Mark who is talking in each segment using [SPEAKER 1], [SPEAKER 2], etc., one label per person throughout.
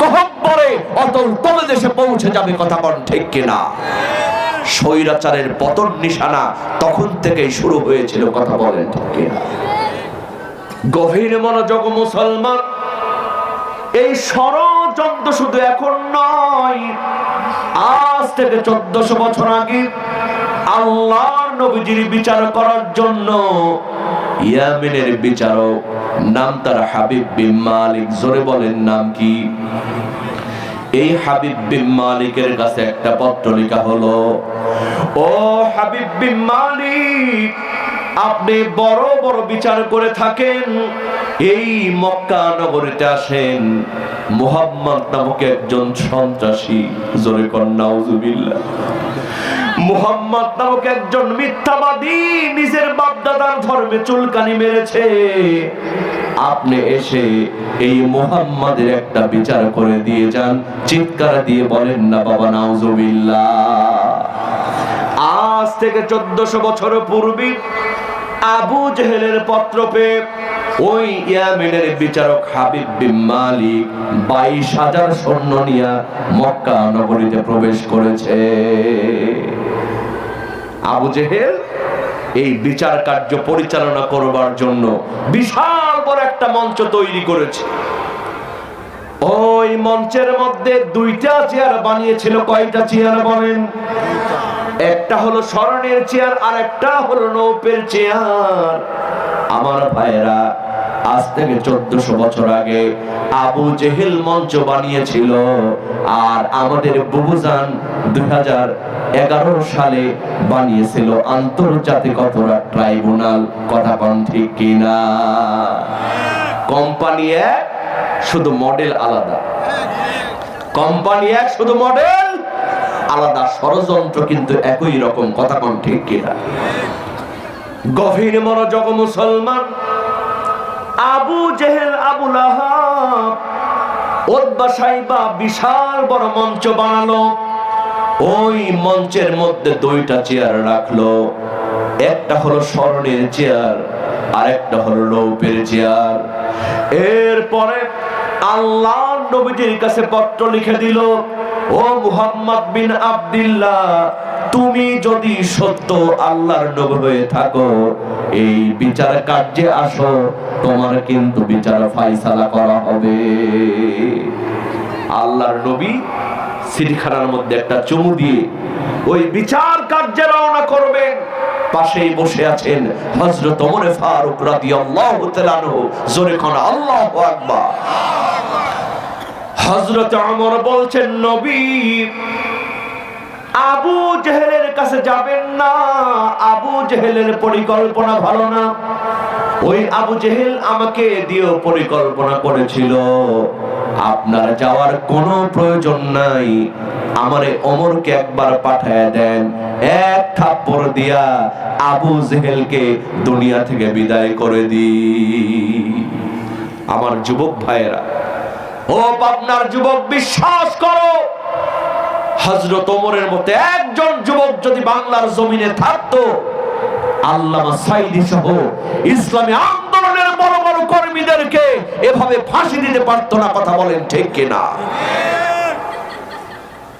[SPEAKER 1] গহব্বরে অতল তলে দেশে পৌঁছে যাবে কথা বল ঠিক কিনা? স্বৈরাচারের পতন নিশানা তখন থেকেই শুরু হয়েছিল কথা বলেন ঠিক কিনা? গভীর মনোযোগ মুসলমান, এই ষড়যন্ত্র শুধু এখন নয়, আজ থেকে চোদ্দশো বছর আগে আল্লাহর নবীজির বিচার করার জন্য ইয়ামিনের বিচারক নাম তার হাবিব বিন মালিক। জোরে বলেন নাম কি? এই হাবিব বিন মালিকের কাছে একটা পত্র লেখা হলো, ও হাবিব বিন মালিক, আপনি বড় বড় বিচার করে থাকেন। এই মক্কা নগরীতে আসেন। মুহাম্মদ নামক একজন সন্ত্রাসী। জোরে কন্যা উজুবিল্লাহ মুহাম্মদ নামক একজন মিথ্যাবাদী নিজের বাপদাদার ধর্মে চুলকানি মেরেছে। আপনি এসে এই মুহাম্মাদের একটা বিচার করে দিয়ে যান, চিৎকার দিয়ে বলেন না, বাবা, নাউজুবিল্লাহ। আজ থেকে চোদ্দশো বছর পূর্বে আবু জেহেলের পত্র পেয়ে ওই ইয়ামিনের বিচারক হাবিব বিন মালিক বাইশ হাজার সৈন্য নিয়ে মক্কা নগরীতে প্রবেশ করেছে। আবু জেহেল এই বিচার কার্য পরিচালনা করবার জন্য বিশাল বড় একটা মঞ্চ তৈরি করেছে। ওই মঞ্চের মধ্যে দুইটা চেয়ার বানিয়েছিল। কয়টা চেয়ার বলেন? একটা হলো স্মরণের চেয়ার আর একটা হলো নৌপের চেয়ার। আমার ভাইয়েরা আজ থেকে চোদ্দশো বছর আগে আবু জেহেল মঞ্চ বানিয়েছিল। আর আমাদের বুবুজান দুই হাজার এগারো সালে বানিয়েছিল আন্তর্জাতিক অপরাধ ট্রাইব্যুনাল। কথা কন ঠিক কিনা? কোম্পানি এক শুধু মডেল আলাদা। কোম্পানি এক শুধু মডেল আলাদা। ষড়যন্ত্র কিন্তু একই রকম। কথা কোন ঠিক কিনা? গভীর মনোযোগ মুসলমান আবু জেহেল ওদ্বা সাইবা বিশাল বড় মঞ্চ বানালো। ওই মঞ্চের মধ্যে দুইটা চেয়ার রাখল। একটা হলো স্মরণের চেয়ার আর একটা হলো রৌপের চেয়ার। এরপরে আল্লাহ নবীজির কাছে পত্র লিখে দিল, ও মুহাম্মদ বিন আব্দুল্লাহ তুমি যদি সত্য আল্লাহর নবী হয়ে থাকো, এই বিচার কার্যে আসো, তোমার কিন্তু বিচার ফাইসালা করা হবে। আল্লাহর নবী সিরিখানার মধ্যে একটা চুমু দিয়ে ওই বিচার কার্যে রওনা করবেন। পাশেই বসে আছেন হযরত ওমর ফারুক রাদিয়াল্লাহু তাআলা আনহু। জোরে কোন আল্লাহু আকবার। হযরত ওমর বলছেন, নবী আবু জেহেলের কাছে যাবেন না। আবু জেহেলের পরিকল্পনা ভালো না। ওই আবু জেহেল আমাকে দিয়েও পরিকল্পনা করেছিল। আপনার যাওয়ার কোনো প্রয়োজন নাই। আমারে অমরকে একবার পাঠায় দেন। এক থাপ্পড় দিয়া আবু জেহেলকে দুনিয়া থেকে বিদায় করে দি আমার যুবক ভাইয়েরা, ও আপনার যুবক, বিশ্বাস করো হজরত ওমরের মতো একজন যুবক যদি বাংলার জমিনে থাকতো, আল্লামা সাইদি সহ ইসলামী আন্দোলনের বড় বড় কর্মীদেরকে এভাবে ফাঁসি দিতে পারতো না, কথা বলেন ঠিক কিনা?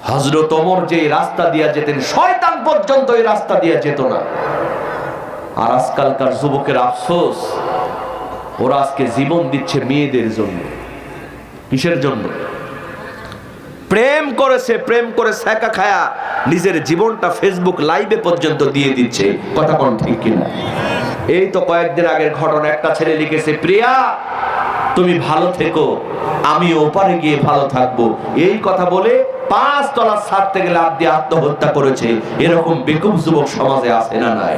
[SPEAKER 1] হজরত ওমর যে রাস্তা দিয়া যেতেন, শয়তান পর্যন্ত এই রাস্তা দিয়া যেত না। আর আজকালকার যুবকের আফসোস, ওরা আজকে জীবন দিচ্ছে মেয়েদের জন্য। কিসের জন্য? করেছে, প্রেম করে সেকা খায়া নিজের জীবনটা ফেসবুক লাইভে পর্যন্ত দিয়ে দিচ্ছে। কথা কোন ঠিক কিনা? এই তো কয়েকদিন আগের ঘটনা, একটা ছেলে লিখেছে, প্রিয়া, তুমি ভালো থেকো, আমি ওপারে গিয়ে ভালো থাকব। এই কথা বলে পাঁচ তলার ছাদ থেকে লাভ দিয়ে আত্মহত্যা করেছে। এরকম বেকুব যুবক সমাজে আছে না নাই?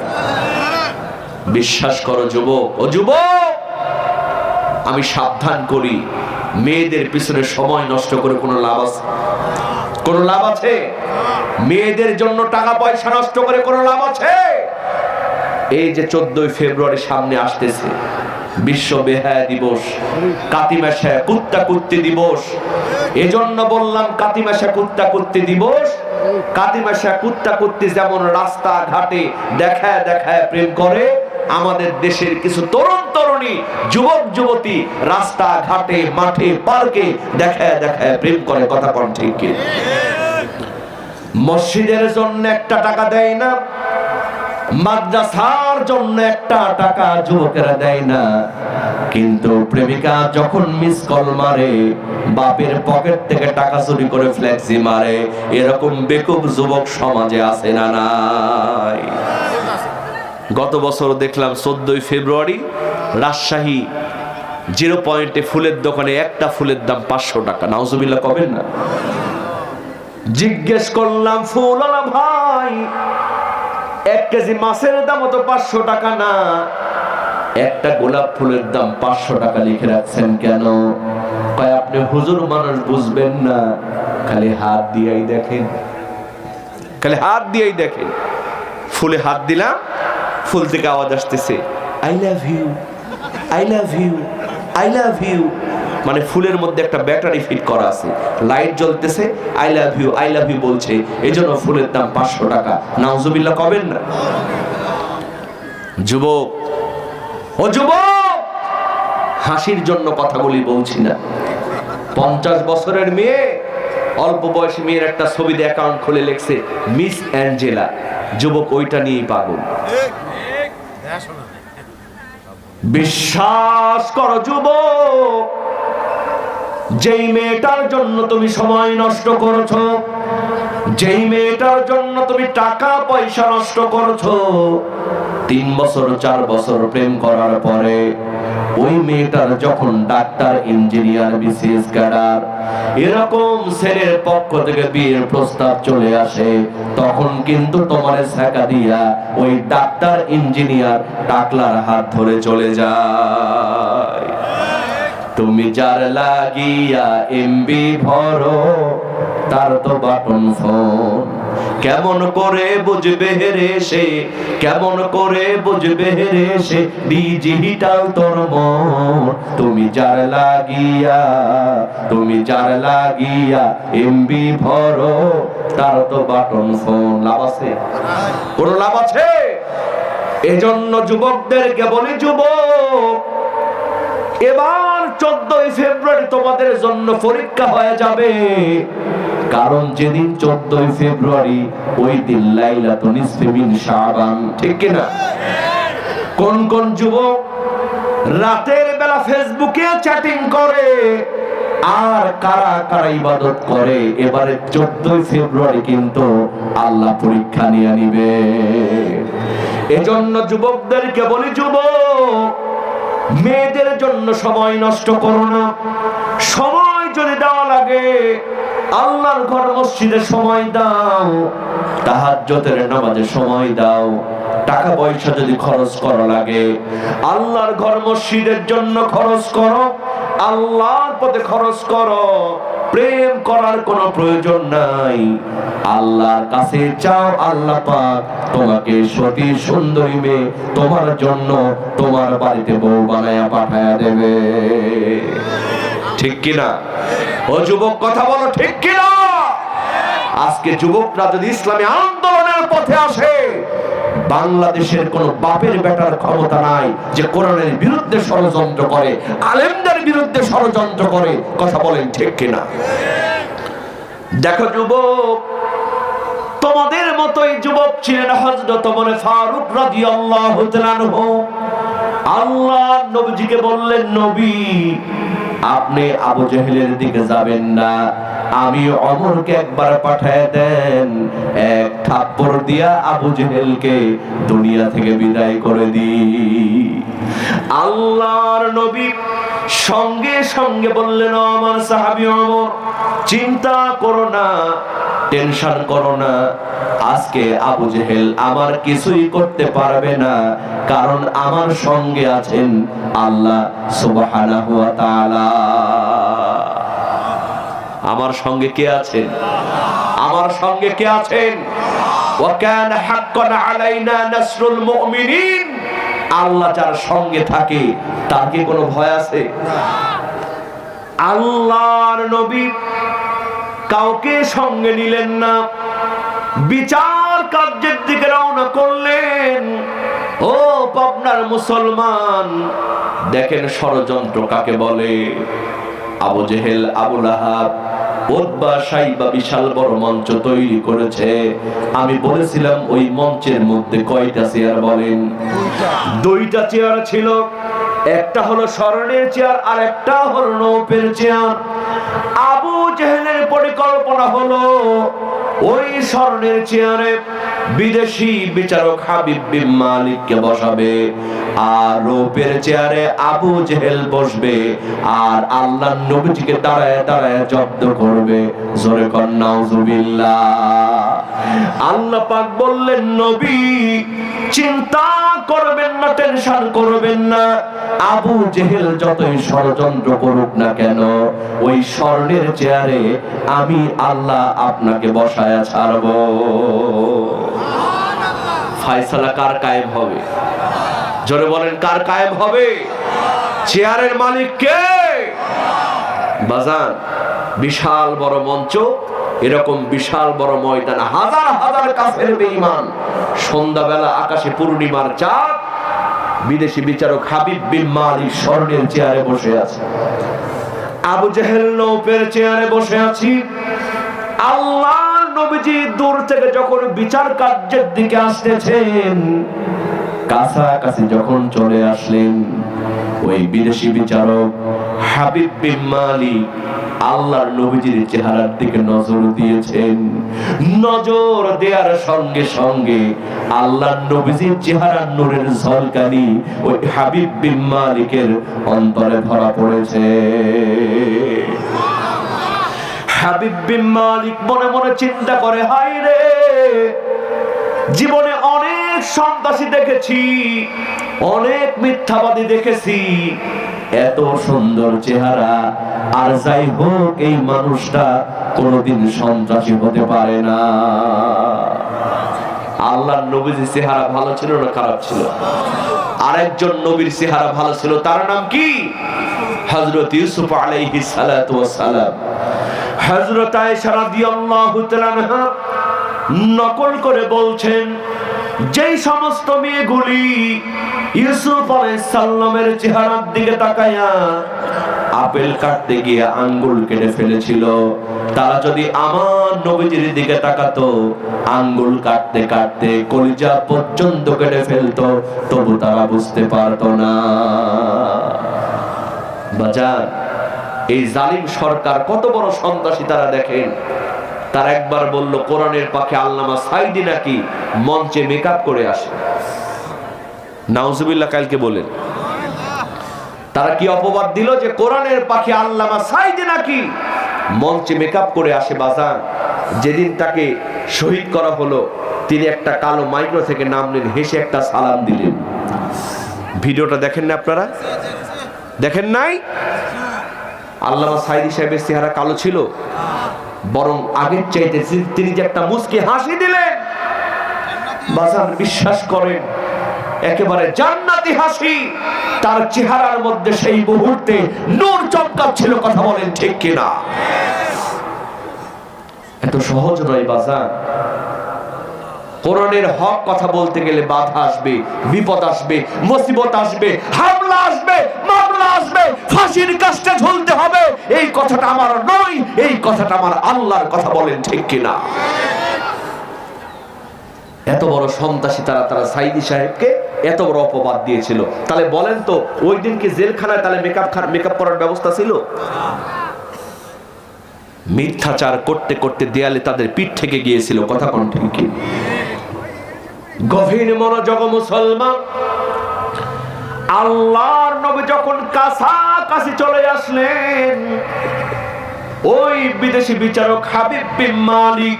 [SPEAKER 1] বিশ্বাস করো যুবক, ও যুবক, আমি সাবধান করি। মেয়েদের পিছনে সময় নষ্ট করে কোনো লাভ আছে? কোনো লাভ আছে? মেয়েদের জন্য টাকা পয়সা নষ্ট করে কোনো লাভ আছে? এই যে চোদ্দই ফেব্রুয়ারি সামনে আসতেছে, বিশ্ব বেহায়া দিবস কাতিমাসা কুত্তা কুত্তি দিবস। এজন্য বললাম কাতিমাসা কুত্তা কুত্তি দিবস কাতিমাসা কুত্তা কুত্তি যেমন রাস্তা ঘাটে দেখায় দেখায় প্রেম করে আমাদের দেশের কিছু তরুণ তরুণী, যুবক, যুবতী রাস্তা ঘাটে মাঠে, পার্কে দেখায় দেখায় প্রেম করে, কথা কোন ঠিক কি? মসজিদের জন্য একটা টাকা দেয় না, মাদ্রাসার জন্য একটা টাকা যুবকেরা দেয় না। কিন্তু প্রেমিকা যখন মিস কল মারে, বাপের পকেট থেকে টাকা চুরি করে ফ্লেক্সি মারে, এরকম বেকুব যুবক সমাজে আছে না নাই? গত বছর দেখলাম চোদ্দই ফেব্রুয়ারি রাজশাহী জিরো পয়েন্টে ফুলের দোকানে একটা ফুলের দাম পাঁচশো টাকা। নাউজুবিল্লাহ, কবেন না? জিজ্ঞেস করলাম, ফুলওয়ালা ভাই, এক কেজি মাছের দাম তো পাঁচশো টাকা না। একটা গোলাপ ফুলের দাম পাঁচশো টাকা লিখে রাখছেন কেন? কয়, আপনি হুজুর মানুষ, বুঝবেন না। খালি হাত দিয়েই দেখেন। খালি হাত দিয়েই দেখেন। ফুলে হাত দিলাম ফুল থেকে আওয়াজ আসতেছে I love you I love you I love you মানে ফুলের মধ্যে একটা ব্যাটারি ফিট করা আছে। লাইট জ্বলতেছে I love you I love you বলছে। এই জন্য ফুলের দাম পাঁচশো টাকা। নাউজুবিল্লাহ কবেন না। যুবক, ও যুবক! হাসির জন্য কথাগুলি বলছি না। পঞ্চাশ বছরের মেয়ে, অল্প বয়সী মেয়ের একটা ছবিতে অ্যাকাউন্ট খুলে লেখছে মিস অ্যাঞ্জেলা যুবক ওইটা নিয়েই পাগল। বিশ্বাস করো যুব যেই মেয়েটার জন্য তুমি সময় নষ্ট করছ, যেই মেয়েটার জন্য তুমি টাকা পয়সা নষ্ট করছ, তিন বছর, চার বছর প্রেম করার পরে ওই মেয়েটার যখন ডাক্তার, ইঞ্জিনিয়ার বিসিএস ক্যাডার, এরকম ছেলের পক্ষ থেকে বিয়ের প্রস্তাব চলে আসে, তখন কিন্তু তোমার ছেঁকা দিয়া ওই ডাক্তার, ইঞ্জিনিয়ার টাকলার হাত ধরে চলে যায়। তুমি যার লাগিয়া এমবি ভরো, তার তো বাটন ফোন। কেমন করে বুঝবে রে সে? কেমন করে বুঝবে রে সে? ডিজিটাল তোর মন, তুমি যার লাগিয়া, তুমি যার লাগিয়া, এমবি ভরো, তার তো বাটন ফোন, লাভ আছে? কোনো লাভ আছে? এজন্য যুবকদেরকে বলি, যুবক, এবার চোদ্দই ফেব্রুয়ারি তোমাদের জন্য পরীক্ষা হয়ে যাবে। কারণ যেদিন চোদ্দই ফেব্রুয়ারি ওই দিন লাইলাত নিসফিবিন শাবান। ঠিক কিনা? কোন কোন যুবক রাতের বেলা ফেসবুকে চ্যাটিং করে, আর কারা কারা ইবাদত করে, এবারে চোদ্দই ফেব্রুয়ারি কিন্তু আল্লাহ পরীক্ষা নিয়ে নিবে। এজন্য যুবকদেরকে বলি, যুবক, মেয়েদের জন্য সময় নষ্ট করো না। সময় যদি দেওয়া লাগে আল্লাহর ঘর মসজিদে সময় দাও তাহাজ্জতের নামাজে সময় দাও। টাকা পয়সা যদি খরচ করা লাগে, আল্লাহর ঘর মসজিদের জন্য খরচ করো, আল্লাহর পথে খরচ করো। প্রেম করার কোনো প্রয়োজন নাই। আল্লাহর কাছে চাও, আল্লাহ পাক তোমাকে সতী সুন্দরী মেয়ে তোমার জন্য তোমার বাড়িতে বউ বানায়া পাঠায়া দেবে। ঠিক কিনা? ও যুবক, কথা বলো ঠিক কিনা? আজকে যুবকরা যদি ইসলামী আন্দোলনের পথে আসে, বাংলাদেশের কোন বাপের বেটার ক্ষমতা নাই যে কোরআনের বিরুদ্ধে ষড়যন্ত্র করে, আলেমদের বিরুদ্ধে ষড়যন্ত্র করে, কথা বলেন ঠিক কিনা? দেখো যুবক, তোমাদের মতোই যুবক ছিলেন হযরত ওমর ফারুক তাআলা আনহু। আল্লাহ নবীজিকে বললেন, নবী আপনি আবু জেহেলের দিকে যাবেন না। আমি অমরকে একবার পাঠায় দেন। এক থাপ্পড় দিয়া আবু জেহেলকে দুনিয়া থেকে বিদায় করে দি আল্লাহর নবী সঙ্গে সঙ্গে বললেন আমার সাহাবী অমর, চিন্তা করো না। টেনশন করো না। আজকে আবু জেহেল আমার কিছুই করতে পারবে না, কারণ আমার সঙ্গে আছেন আল্লাহ সুবহানাহু ওয়া তাআলা। আমার সঙ্গে কে আছেন? আমার সঙ্গে কে আছেন? ওয়াকান হাক্কান আলাইনা নাসরুল মুমিনিন। আল্লাহ যার সঙ্গে থাকে, তার কি কোনো ভয় আছে? আল্লাহর নবী কাউকে সঙ্গে নিলেন না। বিচার কার্যের দিকে রওনা করলেন। ও পাবনার মুসলমান, দেখেন ষড়যন্ত্র কাকে বলে? আবু জেহেল ওতবা সাইবা বিশাল বড় মঞ্চ তৈরি করেছে। আমি বলেছিলাম ওই মঞ্চের মধ্যে কয়টা চেয়ার বলেন? দুইটা চেয়ার ছিল, একটা হলো স্মরণের চেয়ার আর একটা হলো নৌপের চেয়ার। আবু জেহেলের পরিকল্পনা হলো ওই স্মরণের চেয়ারে বিদেশি বিচারক হাবিব বিন মালিককে বসাবে, আর রৌপের চেয়ারে আবু জেহেল বসবে, আর আল্লাহ নবীজিকে দাঁড়ায় দাঁড়ায় জব্দ করবে। জোরে আল্লাহ পাক বললেন, নবী, চিন্তা করবেন না, টেনশন করবেন না। আবু জেহেল যতই ষড়যন্ত্র করুক না কেন, ওই স্বর্ণের চেয়ারে আমি আল্লাহ আপনাকে বসায়া ছাড়ব। ফায়সালা কার কায়েম হবে? জোরে বলেন, কার কায়েম হবে? চেয়ারের মালিক কে? বাজান, বিশাল বড় মঞ্চ, এরকম বিশাল বড় ময়দান, হাজার হাজার কাফের বেঈমান। সন্ধ্যাবেলা আকাশে পূর্ণিমার চাঁদ, বিদেশি বিচারক হাবিব বিন মালিক স্বর্ণের চেয়ারে বসে আছে। আবু জেহেল নৌপের চেয়ারে বসে আছি। আল্লাহ নবীজি দূর থেকে যখন বিচার কার্যের দিকে আসতেছেন, কাছাকাছি যখন চলে আসলেন, ওই বিদেশি বিচারক হাবিব বিন আল্লাহর নবীজির চেহারার দিকে নজর দিয়েছেন। নজর দেওয়ার সঙ্গে সঙ্গে আল্লাহর নবীজির চেহারার নূরের ঝলকানি ওই হাবিব বিন অন্তরে ধরা পড়েছে। হাবিব বিন মালিক মনে মনে চিন্তা করে হাই রে, জীবনে অনেক সন্ত্রাসী দেখেছি, অনেক মিথ্যাবাদী দেখেছি। এত সুন্দর চেহারা, আর যাই হোক, এই মানুষটা কোনোদিন সন্ত্রাসী হতে পারে না। আল্লাহর নবীর চেহারা ভালো ছিল না খারাপ ছিল? আরেকজন নবীর চেহারা ভালো ছিল, তার নাম কি? হযরত ইউসুফ আলাইহিস সালাতু সালাম। আনহা নকল করে বলছেন, যেই সমস্ত মেয়েগুলি ইউসুফ আলাইহিস সালামের চেহারার দিকে তাকায়া আপেল কাটতে গিয়ে আঙ্গুল কেটে ফেলেছিল, তারা যদি আমার নবীজির দিকে তাকাতো, আঙ্গুল কাটতে কাটতে কলিজা পর্যন্ত কেটে ফেলতো, তবু তারা বুঝতে পারতো না। বাজার এই জালিম সরকার কত বড় সন্ত্রাসী তারা দেখেন। তার একবার বলল, কোরআনের পাখে আল্লামা সাইদি নাকি মঞ্চে মেকআপ করে আসে। নাউজুবিল্লাহ কালকে বলেন। তারা কি অপবাদ দিল যে কোরআনের পাখি আল্লামা সাইদি নাকি মঞ্চে মেকআপ করে আসে বাজান? যেদিন তাকে শহীদ করা হলো, তিনি একটা কালো মাইক্রো থেকে নাম নিন হেসে একটা সালাম দিলেন। ভিডিওটা দেখেন না আপনারা? দেখেন নাই? আল্লামা সাইদি সাহেবের চেহারা কালো ছিল। বরং আগের চাইতে তিনি- যে একটা মুচকি হাসি দিলেন বাজার বিশ্বাস করেন, একেবারে জান্নাতি হাসি, তার চেহারার মধ্যে সেই মুহূর্তে নূর চমকাচ্ছিল, কথা বলেন ঠিক কিনা? এত সহজ নয় বাজার কোরআনের হক কথা বলতে গেলে বাধা আসবে, বিপদ আসবে, মুসিবত আসবে, হামলা আসবে, মামলা আসবে, ফাঁসির কাজটা ঝুলতে হবে। এই কথাটা আমার নয়, এই কথাটা আমার আল্লাহর কথা বলেন ঠিক কিনা। এত বড় সন্ত্রাসী তারা তারা সাইদি সাহেবকে এত বড় অপবাদ দিয়েছিল। তাহলে বলেন তো, ওই দিন কি জেলখানায় তাহলে মেকআপ মেকআপ করার ব্যবস্থা ছিল? মিথ্যাচার করতে করতে দেয়ালে তাদের পিঠ থেকে গিয়েছিল, কথা কোন ঠিক কি? গভীর মনোযোগ মুসলমান। আল্লাহর নবী যখন কাছাকাছি চলে আসলেন, ওই বিদেশি বিচারক হাবিব বিন মালিক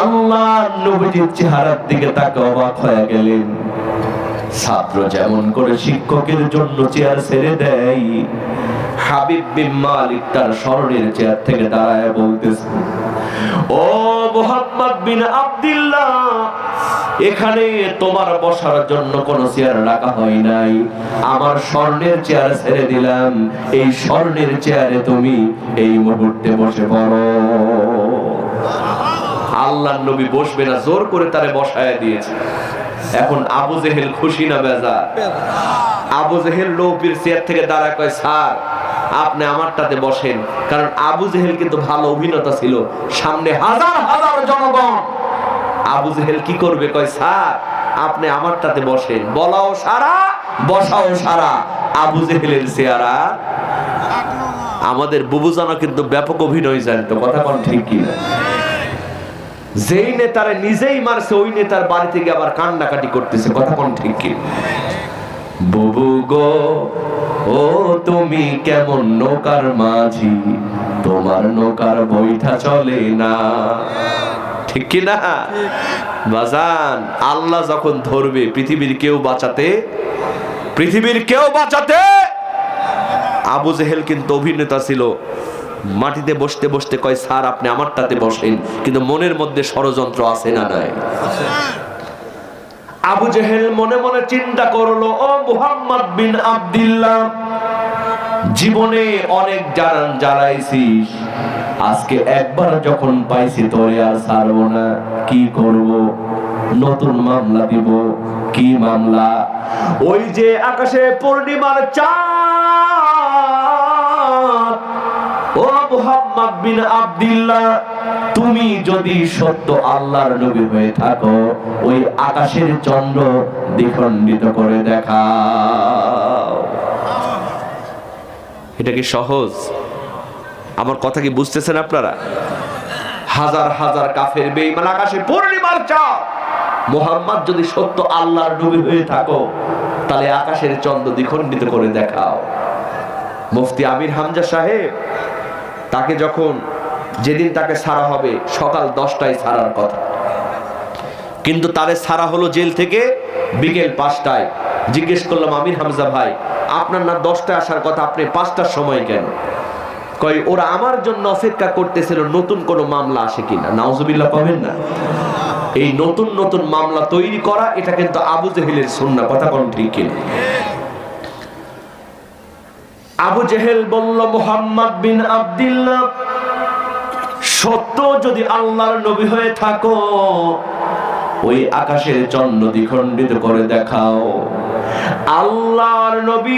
[SPEAKER 1] আল্লাহর নবীজির চেহারার দিকে তাকে অবাক হয়ে গেলেন। ছাত্র যেমন করে শিক্ষকের জন্য চেয়ার ছেড়ে দেয়, হাবিব বিন মালিক তার স্মরণের চেয়ার থেকে দাঁড়ায় বলতেছে ও মোহাম্মদ বিন আব্দুল্লাহ, এখানে তোমার বসার জন্য কোনো চেয়ার রাখা হয় নাই। আমার স্বর্ণের চেয়ার ছেড়ে দিলাম। এই স্বর্ণের চেয়ারে তুমি এই মুহূর্তে বসে পড়ো। আল্লাহ নবী বসবে না, জোর করে তারে বসায় দিয়েছে। এখন আবু জেহেল খুশি না বেজা? আবু জেহেল নৌপির চেয়ার থেকে দাঁড়া কয়, স্যার, আপনি আমারটাতে বসেন। কারণ আবু জেহেল কিন্তু ভালো অভিনেতা ছিল। সামনে হাজার হাজার জনগণ। আবু জেহেল কি করবে? কয়, স্যার, আপনি আমারটাতে বসেন। বলাও সারা, বসাও সারা। আবু জেহেলের চেয়ারা আমাদের বুবুজানো কিন্তু ব্যাপক অভিনয় জানতো। কথা কোন ঠিক কি? যেই নেতারে নিজেই মারছে, ওই নেতার বাড়ি থেকে আবার কান্নাকাটি করতেছে। কথা কোন ঠিক কি? বুবু গো, ও তুমি কেমন নৌকার মাঝি? তোমার নৌকার বৈঠা চলে না। ঠিক কি না? বাজান, আল্লাহ যখন ধরবে, পৃথিবীর কেউ বাঁচাতে, পৃথিবীর কেউ বাঁচাতে, আবু জেহেল কিন্তু অভিনেতা ছিল। মাটিতে বসতে বসতে কয়, স্যার, আপনি আমারটাতে বসেন। কিন্তু মনের মধ্যে ষড়যন্ত্র আছে না নাই? আবু জেহেল মনে মনে চিন্তা করল, ও মুহাম্মদ বিন আব্দুল্লাহ, জীবনে অনেক জানান জ্বালাইছিস আজকে একবার যখন পাইছি তোরে আর ছাড়বো না, কি করব? নতুন মামলা দিব, কি মামলা? ওই যে আকাশে পূর্ণিমার চাঁদ মুহাম্মদ বিন আব্দুল্লাহ, তুমি যদি সত্য আল্লাহর নবী হয়ে থাকো, ওই আকাশের চন্দ্র দ্বিখণ্ডিত করে দেখাও। এটা কি সহজ? আমার কথা কি বুঝতেছেন আপনারা? হাজার হাজার কাফের বেঈমান আকাশে পূর্ণিমার চাঁদ। মোহাম্মদ যদি সত্য আল্লাহর নবী হয়ে থাকো, তাহলে আকাশের চন্দ্র দ্বিখণ্ডিত করে দেখাও। মুফতি আমির হামজা সাহেব তাকে যখন যেদিন তাকে ছাড়া হবে, সকাল দশটায় ছাড়ার কথা। কিন্তু তাদের ছাড়া হলো জেল থেকে বিকেল পাঁচটায়। জিজ্ঞেস করলাম, আমির হামজা ভাই, আপনার না দশটায় আসার কথা? আপনি পাঁচটার সময় কেন? কই ওরা আমার জন্য অপেক্ষা করতেছিল, নতুন কোনো মামলা আসে কিনা? নাউজুবিল্লাহ পাবেন না। এই নতুন নতুন মামলা তৈরি করা, এটা কিন্তু আবু জেহেলের সুন্না কথা কোন ঠিক কিনা? আবু জেহেল বলল, মোহাম্মদ বিন আব্দুল্লাহ, সত্য যদি আল্লাহর নবী হয়ে থাকো, ওই আকাশের চন্দ্র দ্বিখণ্ডিত করে দেখাও। আল্লাহর নবী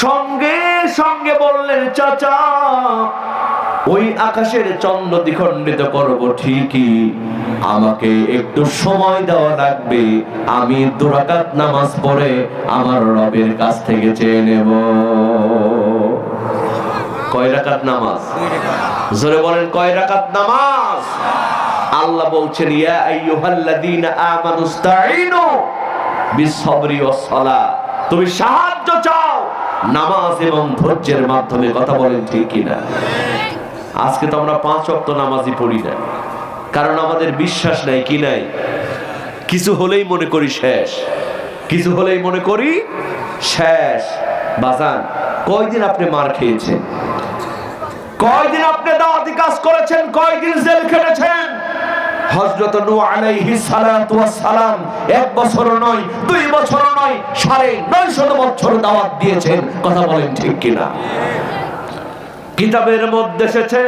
[SPEAKER 1] সঙ্গে সঙ্গে বললেন, চাচা, ওই আকাশের চন্দ্র দ্বিখণ্ডিত করব ঠিকই আমাকে একটু সময় দেওয়া লাগবে। আমি দুরাকাত নামাজ পড়ে আমার রবের কাছ থেকে চেয়ে নেব। কয় রাকাত নামাজ? জোরে বলেন, কয় রাকাত নামাজ? আল্লাহ বলছেন, ইয়া আইয়ুহাল্লাযীনা আমানুস্তাঈনু বিসসবরি ওয়াস সালাহ তুমি সাহায্য চাও, নামাজ এবং ধৈর্যের মাধ্যমে। কথা বলেন ঠিক কিনা? আজকে তো আমরা পাঁচ ওয়াক্ত নামাজই পড়ি না। কারণ আমাদের বিশ্বাস নাই, কি নাই? কিছু হলেই মনে করি শেষ। কিছু হলেই মনে করি শেষ। বাজান, কয়দিন আপনি মার খেয়েছেন? কয়দিন আপনি দাওয়াতি কাজ করেছেন? কয়দিন জেল খেটেছেন? হযরত নূহ আলাইহিস সালাতু সালাম এক বছর নয়, দুই বছর নয়, সাড়ে নয়শত বছর দাওয়াত দিয়েছেন। কথা বলেন ঠিক কিনা? কিতাবের মধ্যে এসেছে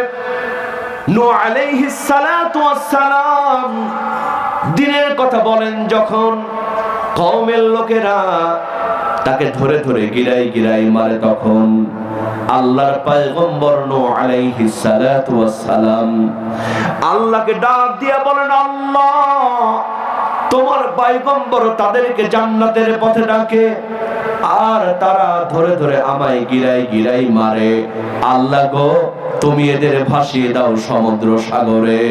[SPEAKER 1] দিনের কথা বলেন যখন কওমের লোকেরা তাকে ধরে ধরে গিরাই গিরাই মারে তখন আল্লাহর পয়গম্বর নূহ আলাইহিস সালাতু ওয়াস সালাম আল্লাহকে ডাক দিয়া বলেন, আল্লাহ, তোমার পয়গম্বর তাদেরকে জান্নাতের পথে ডাকে আর তারা ধরে ধরে আমায় গিরাই গিরাই মারে। আল্লাহ গো তুমি এদের ভাসিয়ে দাও সমুদ্র সাগরে।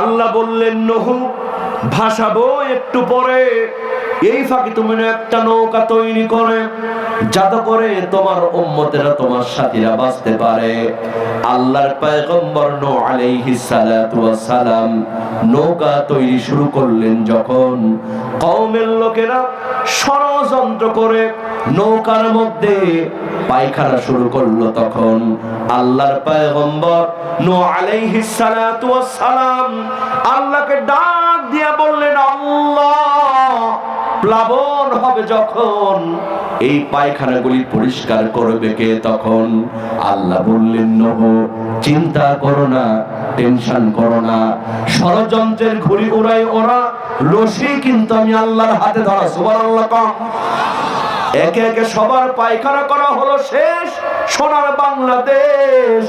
[SPEAKER 1] আল্লাহ বললেন নহু ভাসাবো একটু পরে। এই ফাঁকে তুমি একটা নৌকা তৈরি করে, যাতে করে তোমার উম্মতেরা তোমার সাথীরা বাঁচতে পারে। আল্লাহর পয়গম্বর নূহ আলাইহিস সালাতু ওয়াস সালাম নৌকা তৈরি শুরু করলেন যখন কওমের লোকেরা ষড়যন্ত্র করে নৌকার মধ্যে পায়খানা শুরু করল তখন আল্লাহর পয়গম্বর নো আলাইহিস সালাতু ওয়াস সালাম আল্লাহকে ডাক দিয়া বললেন, আল্লাহ! প্লাবন হবে যখন এই পায়খানাগুলি পরিষ্কার করবে কে তখন? আল্লাহ বললেন, নহ, চিন্তা করো না, টেনশন করো না। ষড়যন্ত্রের ঘুড়ি উড়াই ওরা, রশি কিন্তু আমি আল্লাহর হাতে ধরা, সুবহানাল্লাহ কম। একে একে সবার পায়খানা করা হলো শেষ, সোনার বাংলাদেশ।